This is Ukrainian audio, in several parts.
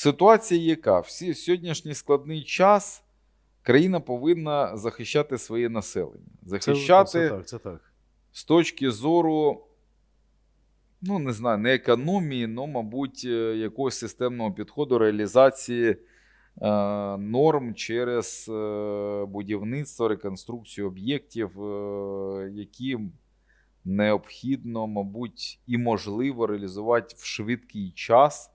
Ситуація яка? Всі сьогоднішній складний час країна повинна захищати своє населення. Захищати це так, це так. з точки зору, ну не знаю, не економії, але, мабуть, е, якогось системного підходу реалізації е, норм через е, будівництво, реконструкцію об'єктів, які необхідно, мабуть, і можливо реалізувати в швидкий час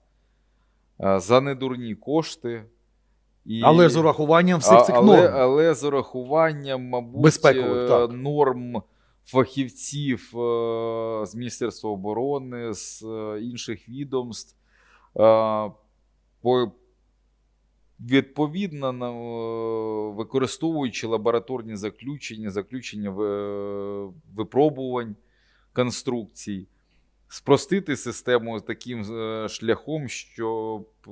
за недурні кошти. І... Але з урахуванням всіх цих але, норм. але з урахуванням, мабуть, е, так. норм фахівців е, з Міністерства оборони, з е, інших відомств. е, Відповідно, е, використовуючи лабораторні заключення, заключення випробувань конструкцій, спростити систему таким е, шляхом, щоб е,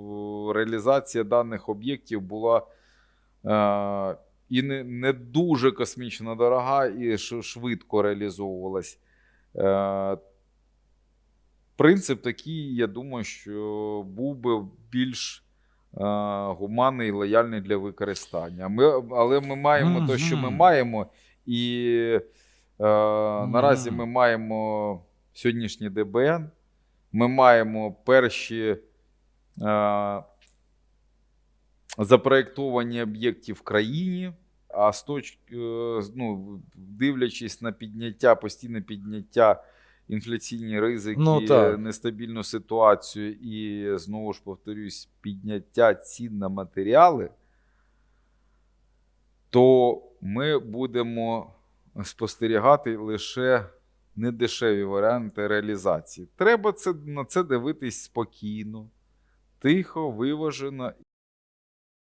реалізація даних об'єктів була е, і не, не дуже космічно дорога, і швидко реалізовувалась. Принцип такий, я думаю, що був би більш е, гуманний і лояльний для використання. Ми, але ми маємо те, що ми маємо, і е, наразі ми маємо сьогоднішній ДБН, ми маємо перші е, запроєктовані об'єкти в країні. А з точки, е, ну, дивлячись на підняття, постійне підняття, інфляційні ризики, Ну, так. нестабільну ситуацію і знову ж повторюсь, підняття цін на матеріали, то ми будемо спостерігати лише недешеві варіанти реалізації. Треба це, на це дивитись спокійно, тихо, виважено